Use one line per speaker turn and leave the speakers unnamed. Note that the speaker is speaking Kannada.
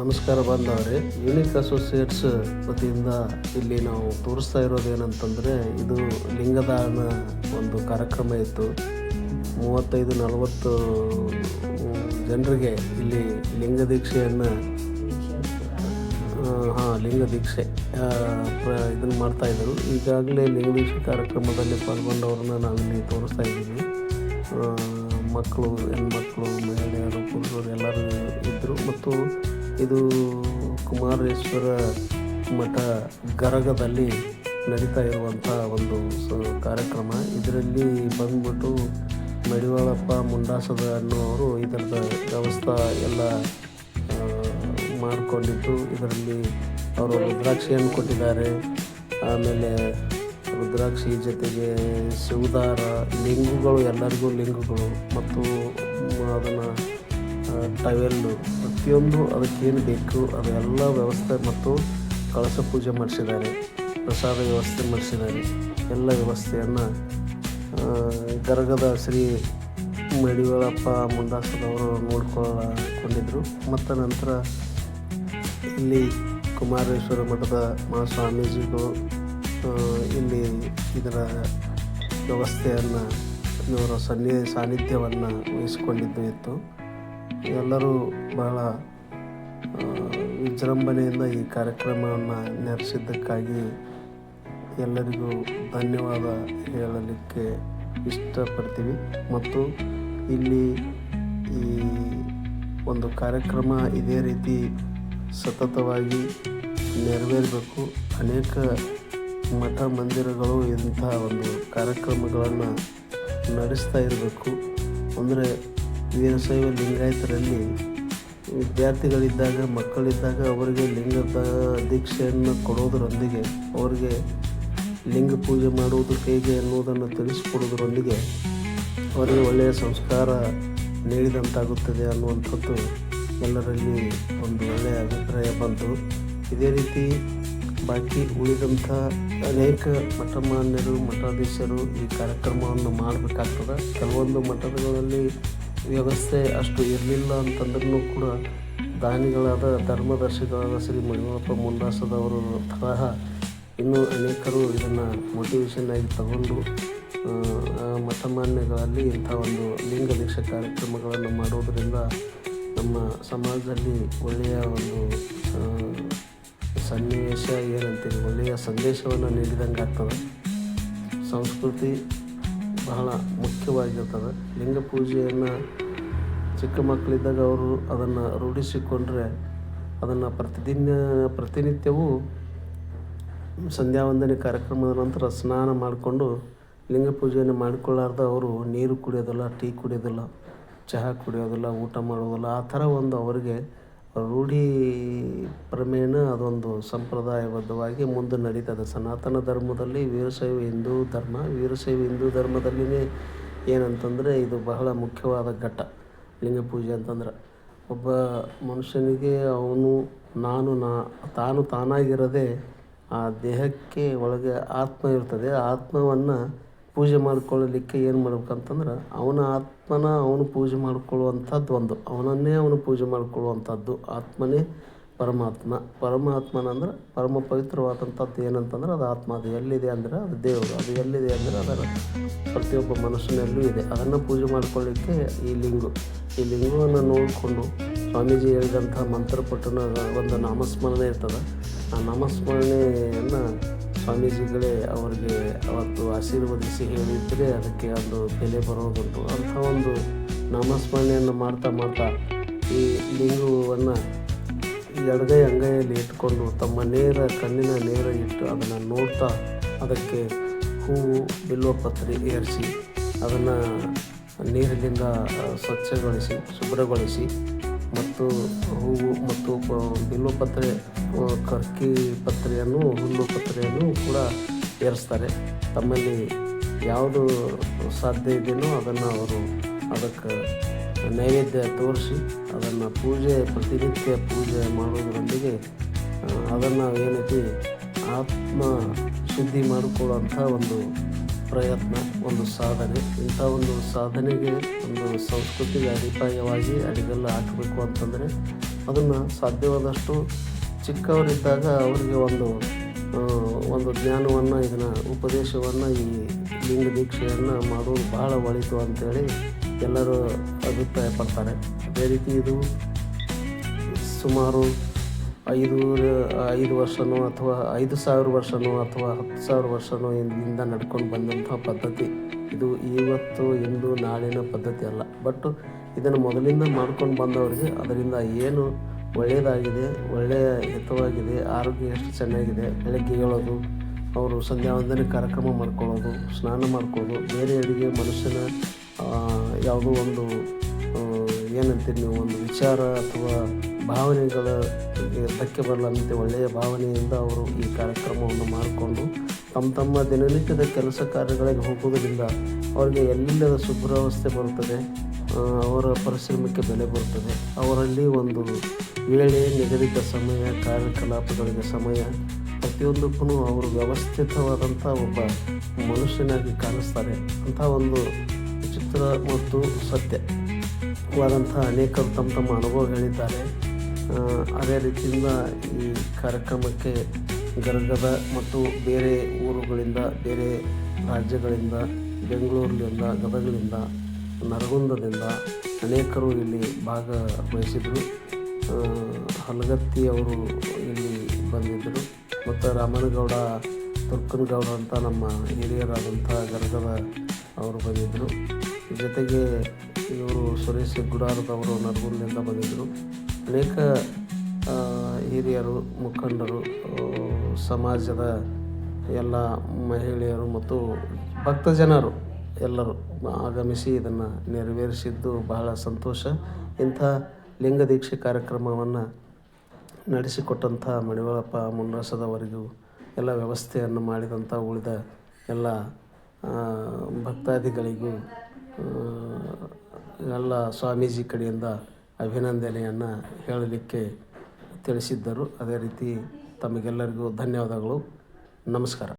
ನಮಸ್ಕಾರ ಬಾಂಧವರೇ ಯುನಿಕ್ ಅಸೋಸಿಯೇಟ್ಸ್ ವತಿಯಿಂದ ಇಲ್ಲಿ ನಾವು ತೋರಿಸ್ತಾ ಇರೋದು ಏನಂತಂದರೆ, ಇದು ಲಿಂಗದಾನ ಒಂದು ಕಾರ್ಯಕ್ರಮ ಇತ್ತು. ಮೂವತ್ತೈದು ನಲವತ್ತು ಜನರಿಗೆ ಇಲ್ಲಿ ಲಿಂಗ ದೀಕ್ಷೆಯನ್ನು ಹಾಂ, ಲಿಂಗ ದೀಕ್ಷೆ ಇದನ್ನು ಮಾಡ್ತಾಯಿದ್ರು ಈಗಾಗಲೇ ಲಿಂಗ ದೀಕ್ಷೆ ಕಾರ್ಯಕ್ರಮದಲ್ಲಿ ಪಾಲ್ಗೊಂಡವ್ರನ್ನ ನಾವಿಲ್ಲಿ ತೋರಿಸ್ತಾ ಇದ್ದೀವಿ. ಮಕ್ಕಳು, ಹೆಣ್ಮಕ್ಳು, ಮಹಿಳೆಯರು, ಪುರುಷರು ಎಲ್ಲರೂ ಇದ್ದರು ಮತ್ತು ಇದು ಕುಮಾರೇಶ್ವರ ಮಠ ಗರಗದಲ್ಲಿ ನಡೀತಾ ಇರುವಂಥ ಒಂದು ಸ ಕಾರ್ಯಕ್ರಮ. ಇದರಲ್ಲಿ ಬಂದ್ಬಿಟ್ಟು ಮಡಿವಾಳಪ್ಪ ಮುಂಡಾಸದ ಅನ್ನೋರು ಇದರದ ವ್ಯವಸ್ಥೆ ಎಲ್ಲ ಮಾಡಿಕೊಂಡಿದ್ದು. ಇದರಲ್ಲಿ ಅವರು ರುದ್ರಾಕ್ಷಿಯನ್ನು ಕೊಟ್ಟಿದ್ದಾರೆ. ಆಮೇಲೆ ರುದ್ರಾಕ್ಷಿ ಜೊತೆಗೆ ಶಿವದಾರ, ಲಿಂಗುಗಳು ಎಲ್ಲರಿಗೂ ಲಿಂಗುಗಳು ಮತ್ತು ಅದನ್ನು ಟವೆಲ್ಲು ಪ್ರತಿಯೊಂದು ಅದಕ್ಕೇನು ಬೇಕು ಅದೆಲ್ಲ ವ್ಯವಸ್ಥೆ ಮತ್ತು ಕಳಸ ಪೂಜೆ ಮಾಡಿಸಿದ್ದಾರೆ, ಪ್ರಸಾದ ವ್ಯವಸ್ಥೆ ಮಾಡಿಸಿದ್ದಾರೆ, ಎಲ್ಲ ವ್ಯವಸ್ಥೆಯನ್ನು ಗರಗದ ಶ್ರೀ ಮಡಿವಾಳಪ್ಪ ಮುಂಡಾಸದವರು ನೋಡ್ಕೊಂಡಿದ್ರು ಮತ್ತು ನಂತರ ಇಲ್ಲಿ ಕುಮಾರೇಶ್ವರ ಮಠದ ಮಹಾಸ್ವಾಮೀಜಿಗಳು ಇಲ್ಲಿ ಇದರ ವ್ಯವಸ್ಥೆಯನ್ನು, ಇವರ ಸನ್ನಿ ಸಾನ್ನಿಧ್ಯವನ್ನು ವಹಿಸಿಕೊಂಡಿದ್ದು ಇತ್ತು. ಎಲ್ಲರೂ ಬಹಳ ವಿಜೃಂಭಣೆಯಿಂದ ಈ ಕಾರ್ಯಕ್ರಮವನ್ನು ನಡೆಸಿದ್ದಕ್ಕಾಗಿ ಎಲ್ಲರಿಗೂ ಧನ್ಯವಾದ ಹೇಳಲಿಕ್ಕೆ ಇಷ್ಟಪಡ್ತೀವಿ. ಮತ್ತು ಇಲ್ಲಿ ಈ ಒಂದು ಕಾರ್ಯಕ್ರಮ ಇದೇ ರೀತಿ ಸತತವಾಗಿ ನೆರವೇರಬೇಕು. ಅನೇಕ ಮಠ ಮಂದಿರಗಳು ಇಂತಹ ಒಂದು ಕಾರ್ಯಕ್ರಮಗಳನ್ನು ನಡೆಸ್ತಾ ಇರಬೇಕು. ಅಂದರೆ ವೀರಶೈವ ಲಿಂಗಾಯತರಲ್ಲಿ ವಿದ್ಯಾರ್ಥಿಗಳಿದ್ದಾಗ, ಮಕ್ಕಳಿದ್ದಾಗ ಅವರಿಗೆ ಲಿಂಗದ ದೀಕ್ಷೆಯನ್ನು ಕೊಡೋದರೊಂದಿಗೆ ಅವರಿಗೆ ಲಿಂಗ ಪೂಜೆ ಮಾಡುವುದು ಹೇಗೆ ಅನ್ನುವುದನ್ನು ತಿಳಿಸಿಕೊಡೋದರೊಂದಿಗೆ ಅವರಿಗೆ ಒಳ್ಳೆಯ ಸಂಸ್ಕಾರ ನೀಡಿದಂತಾಗುತ್ತದೆ ಅನ್ನುವಂಥದ್ದು ಎಲ್ಲರಲ್ಲಿ ಒಂದು ಒಳ್ಳೆಯ ಅಭಿಪ್ರಾಯ ಬಂತು. ಇದೇ ರೀತಿ ಬಾಕಿ ಉಳಿದಂಥ ಅನೇಕ ಮಠಮಾನ್ಯರು, ಮಠಾಧೀಶರು ಈ ಕಾರ್ಯಕ್ರಮವನ್ನು ಮಾಡಬೇಕಾಗ್ತದೆ. ಕೆಲವೊಂದು ಮಠಗಳಲ್ಲಿ ವ್ಯವಸ್ಥೆ ಅಷ್ಟು ಇರಲಿಲ್ಲ ಅಂತಂದ್ರೂ ಕೂಡ ದಾನಿಗಳಾದ, ಧರ್ಮದರ್ಶಿಗಳಾದ ಶ್ರೀ ಮಣಿವಪ್ಪ ಮುಂದಾಸದವರು ತರಹ ಇನ್ನೂ ಅನೇಕರು ಇದನ್ನು ಮೋಟಿವೇಶನ್ ಆಗಿ ತಗೊಂಡು ಮತಮಾನ್ಯಗಳಲ್ಲಿ ಇಂಥ ಒಂದು ಲಿಂಗ ದೀಕ್ಷಾ ಕಾರ್ಯಕ್ರಮಗಳನ್ನು ಮಾಡೋದರಿಂದ ನಮ್ಮ ಸಮಾಜದಲ್ಲಿ ಒಳ್ಳೆಯ ಒಂದು ಸನ್ನಿವೇಶ ಏನಂತೀವಿ ಒಳ್ಳೆಯ ಸಂದೇಶವನ್ನು ನೀಡಿದಂಗೆ ಆಗ್ತದೆ ಸಂಸ್ಕೃತಿ ಬಹಳ ಮುಖ್ಯವಾಗಿರ್ತದೆ. ಲಿಂಗ ಪೂಜೆಯನ್ನು ಚಿಕ್ಕ ಮಕ್ಕಳಿದ್ದಾಗ ಅವರು ಅದನ್ನು ರೂಢಿಸಿಕೊಂಡ್ರೆ ಅದನ್ನು ಪ್ರತಿದಿನ, ಪ್ರತಿನಿತ್ಯವೂ ಸಂಧ್ಯಾ ವಂದನೆ ಕಾರ್ಯಕ್ರಮದ ನಂತರ ಸ್ನಾನ ಮಾಡಿಕೊಂಡು ಲಿಂಗ ಪೂಜೆಯನ್ನು ಮಾಡಿಕೊಳ್ಳಾರ್ದ ಅವರು ನೀರು ಕುಡಿಯೋದಿಲ್ಲ, ಟೀ ಕುಡಿಯೋದಿಲ್ಲ, ಚಹಾ ಕುಡಿಯೋದಿಲ್ಲ, ಊಟ ಮಾಡೋದಿಲ್ಲ. ಆ ಥರ ಒಂದು ಅವರಿಗೆ ರೂಢಿ ಪ್ರಮೇಣ ಅದೊಂದು ಸಂಪ್ರದಾಯಬದ್ಧವಾಗಿ ಮುಂದೆ ನಡೀತದೆ. ಸನಾತನ ಧರ್ಮದಲ್ಲಿ ವೀರಶೈವ ಹಿಂದೂ ಧರ್ಮ. ವೀರಶೈವ ಹಿಂದೂ ಧರ್ಮದಲ್ಲಿಯೇ ಏನಂತಂದರೆ ಇದು ಬಹಳ ಮುಖ್ಯವಾದ ಘಟ್ಟ, ಲಿಂಗ ಪೂಜೆ ಅಂತಂದ್ರೆ. ಒಬ್ಬ ಮನುಷ್ಯನಿಗೆ ಅವನು, ನಾನು, ನಾ, ತಾನು ತಾನಾಗಿರದೆ ಆ ದೇಹಕ್ಕೆ ಒಳಗೆ ಆತ್ಮ ಇರ್ತದೆ. ಆ ಆತ್ಮವನ್ನು ಪೂಜೆ ಮಾಡಿಕೊಳ್ಳಲಿಕ್ಕೆ ಏನು ಮಾಡ್ಬೇಕಂತಂದ್ರೆ ಅವನ ಆತ್ಮನ ಅವನು ಪೂಜೆ ಮಾಡ್ಕೊಳ್ಳುವಂಥದ್ದು ಒಂದು. ಅವನನ್ನೇ ಅವನು ಪೂಜೆ ಮಾಡ್ಕೊಳ್ಳುವಂಥದ್ದು. ಆತ್ಮನೇ ಪರಮಾತ್ಮ. ಪರಮಾತ್ಮನ ಅಂದ್ರೆ ಪರಮ ಪವಿತ್ರವಾದಂಥದ್ದು ಏನಂತಂದ್ರೆ ಅದು ಆತ್ಮ. ಅದು ಎಲ್ಲಿದೆ ಅಂದರೆ ಅದು ದೇವರು. ಅದು ಎಲ್ಲಿದೆ ಅಂದರೆ ಅದರ ಪ್ರತಿಯೊಬ್ಬ ಮನುಷ್ಯನಲ್ಲೂ ಇದೆ. ಅದನ್ನು ಪೂಜೆ ಮಾಡ್ಕೊಳ್ಳಿಕ್ಕೆ ಈ ಲಿಂಗು. ಈ ಲಿಂಗವನ್ನು ನೋಡಿಕೊಂಡು ಸ್ವಾಮೀಜಿ ಹೇಳಿದಂಥ ಮಂತ್ರಪಟ್ಟಣ ಒಂದು ನಾಮಸ್ಮರಣೆ ಇರ್ತದೆ. ಆ ನಾಮಸ್ಮರಣೆಯನ್ನು ಸ್ವಾಮೀಜಿಗಳೇ ಅವರಿಗೆ ಅವತ್ತು ಆಶೀರ್ವದಿಸಿ ಹೇಳಿದರೆ ಅದಕ್ಕೆ ಒಂದು ಬೆಲೆ ಬರೋದುಂಟು ಅಂಥ ಒಂದು ನಾಮಸ್ಮರಣೆಯನ್ನು ಮಾಡ್ತಾ ಮಾಡ್ತಾ ಈ ಲಿಂಗವನ್ನು ಎಡಗೈ ಅಂಗೈಯಲ್ಲಿ ಇಟ್ಕೊಂಡು ತಮ್ಮ ನೇರ ಕಣ್ಣಿನ ನೇರ ಇಟ್ಟು ಅದನ್ನು ನೋಡ್ತಾ ಅದಕ್ಕೆ ಹೂವು ಬಿಲ್ವಪತ್ರೆ ಏರಿಸಿ ಅದನ್ನು ನೀರಿನಿಂದ ಸ್ವಚ್ಛಗೊಳಿಸಿ, ಶುಭ್ರಗೊಳಿಸಿ ಮತ್ತು ಹೂವು ಮತ್ತು ಬಿಲ್ಲುಪತ್ರೆ ಕರ್ಕಿ ಪತ್ರೆಯನ್ನು, ಹುಲ್ಲು ಪತ್ರೆಯನ್ನು ಕೂಡ ಏರಿಸ್ತಾರೆ. ತಮ್ಮಲ್ಲಿ ಯಾವುದು ಸಾಧ್ಯ ಇದೆಯೋ ಅದನ್ನು ಅವರು ಅದಕ್ಕೆ ನೈವೇದ್ಯ ತೋರಿಸಿ ಅದನ್ನು ಪೂಜೆ, ಪ್ರತಿನಿತ್ಯ ಪೂಜೆ ಮಾಡೋದರೊಂದಿಗೆ ಅದನ್ನು ಏನೈತಿ ಆತ್ಮ ಶುದ್ಧಿ ಮಾಡಿಕೊಳ್ಳುವಂಥ ಒಂದು ಪ್ರಯತ್ನ, ಒಂದು ಸಾಧನೆ. ಇಂಥ ಒಂದು ಸಾಧನೆಗೆ, ಒಂದು ಸಂಸ್ಕೃತಿಗೆ ಅಡಿಪಾಯವಾಗಿ ಅಡಿಗೆಲ್ಲ ಹಾಕಬೇಕು ಅಂತಂದರೆ ಅದನ್ನು ಸಾಧ್ಯವಾದಷ್ಟು ಚಿಕ್ಕವರಿದ್ದಾಗ ಅವರಿಗೆ ಒಂದು ಒಂದು ಜ್ಞಾನವನ್ನು, ಇದನ್ನು ಉಪದೇಶವನ್ನು, ಈ ಲಿಂಗ ದೀಕ್ಷೆಯನ್ನು ಮಾಡೋದು ಭಾಳ ಒಳಿತು ಅಂತೇಳಿ ಎಲ್ಲರೂ ಅಭಿಪ್ರಾಯಪಡ್ತಾರೆ. ಅದೇ ರೀತಿ ಇದು ಸುಮಾರು ಐದು ಐದು ವರ್ಷನೋ ಅಥವಾ ಐದು ಸಾವಿರ ವರ್ಷನೋ ಅಥವಾ ಹತ್ತು ಸಾವಿರ ವರ್ಷನೋ ಇಂದ ನಡ್ಕೊಂಡು ಬಂದಂಥ ಪದ್ಧತಿ. ಇದು ಇವತ್ತು ಇಂದು ನಾಳಿನ ಪದ್ಧತಿ ಅಲ್ಲ. ಬಟ್ ಇದನ್ನು ಮೊದಲಿಂದ ಮಾಡ್ಕೊಂಡು ಬಂದವರಿಗೆ ಅದರಿಂದ ಏನು ಒಳ್ಳೆಯದಾಗಿದೆ, ಒಳ್ಳೆಯ ಹಿತವಾಗಿದೆ, ಆರೋಗ್ಯ ಎಷ್ಟು ಚೆನ್ನಾಗಿದೆ, ಬೆಳಗ್ಗೆ ಹೇಳೋದು ಅವರು ಸಂಧ್ಯಾ ವಂದನೆ ಕಾರ್ಯಕ್ರಮ ಮಾಡ್ಕೊಳ್ಳೋದು, ಸ್ನಾನ ಮಾಡ್ಕೊಳ್ಳೋದು, ಬೇರೆ ಅಡುಗೆ ಮನುಷ್ಯನ ಯಾವುದೋ ಒಂದು ಏನಂತೀರಿ ನೀವು, ಒಂದು ವಿಚಾರ ಅಥವಾ ಭಾವನೆಗಳ ಧಕ್ಕೆ ಬರಲಂತೆ ಒಳ್ಳೆಯ ಭಾವನೆಯಿಂದ ಅವರು ಈ ಕಾರ್ಯಕ್ರಮವನ್ನು ಮಾಡಿಕೊಂಡು ತಮ್ಮ ತಮ್ಮ ದಿನನಿತ್ಯದ ಕೆಲಸ ಕಾರ್ಯಗಳಿಗೆ ಹೋಗುವುದರಿಂದ ಅವರಿಗೆ ಎಲ್ಲಿಲ್ಲದ ಶುಭ್ರಾವಸ್ಥೆ ಬರುತ್ತದೆ ಅವರ ಪರಿಶ್ರಮಕ್ಕೆ ಬೆಲೆ ಬರುತ್ತದೆ. ಅವರಲ್ಲಿ ಒಂದು ವೇಳೆ ನಿಗದಿತ ಸಮಯ, ಕಾರ್ಯಕಲಾಪಗಳಿಗೆ ಸಮಯ, ಪ್ರತಿಯೊಂದಕ್ಕೂ ಅವರು ವ್ಯವಸ್ಥಿತವಾದಂಥ ಒಬ್ಬ ಮನುಷ್ಯನಾಗಿ ಕಾಣಿಸ್ತಾರೆ. ಅಂಥ ಒಂದು ಚಿತ್ರ ಮತ್ತು ಸತ್ಯವಾದಂಥ ಅನೇಕರು ತಮ್ಮ ತಮ್ಮ ಅನುಭವ ಹೇಳಿದ್ದಾರೆ ಅದೇ ರೀತಿಯಿಂದ ಈ ಕಾರ್ಯಕ್ರಮಕ್ಕೆ ಗರ್ಗದ ಮತ್ತು ಬೇರೆ ಊರುಗಳಿಂದ, ಬೇರೆ ರಾಜ್ಯಗಳಿಂದ, ಬೆಂಗಳೂರಿನಿಂದ ಗದಗಲಿಂದ ನರಗುಂದದಿಂದ ಅನೇಕರು ಇಲ್ಲಿ ಭಾಗವಹಿಸಿದರು. ಹಲಗತ್ತಿಯವರು ಇಲ್ಲಿ ಬಂದಿದ್ದರು. ಮತ್ತು ರಾಮನಗೌಡ, ತುರ್ಕನಗೌಡ ಅಂತ ನಮ್ಮ ಹಿರಿಯರಾದಂಥ ಗರ್ಗದ ಅವರು ಬಂದಿದ್ದರು. ಜೊತೆಗೆ ಇವರು ಸುರೇಶ್ ಗುಡಾರದವರು ನರಗುಂದದಿಂದ ಬಂದಿದ್ದರು. ಅನೇಕ ಹಿರಿಯರು, ಮುಖಂಡರು ಸಮಾಜದ ಎಲ್ಲ ಮಹಿಳೆಯರು ಮತ್ತು ಭಕ್ತ ಜನರು ಎಲ್ಲರೂ ಆಗಮಿಸಿ ಇದನ್ನು ನೆರವೇರಿಸಿದ್ದು ಬಹಳ ಸಂತೋಷ. ಇಂಥ ಲಿಂಗ ದೀಕ್ಷೆ ಕಾರ್ಯಕ್ರಮವನ್ನು ನಡೆಸಿಕೊಟ್ಟಂಥ ಮಣಿವಳಪ್ಪ ಮುನ್ರಾಸದವರಿಗೂ ಎಲ್ಲ ವ್ಯವಸ್ಥೆಯನ್ನು ಮಾಡಿದಂಥ ಉಳಿದ ಎಲ್ಲ ಭಕ್ತಾದಿಗಳಿಗೂ ಎಲ್ಲ ಸ್ವಾಮೀಜಿ ಕಡೆಯಿಂದ ಅಭಿನಂದನೆಯನ್ನು ಹೇಳಲಿಕ್ಕೆ ತಿಳಿಸಿದ್ದರು. ಅದೇ ರೀತಿ ತಮಗೆಲ್ಲರಿಗೂ ಧನ್ಯವಾದಗಳು. ನಮಸ್ಕಾರ.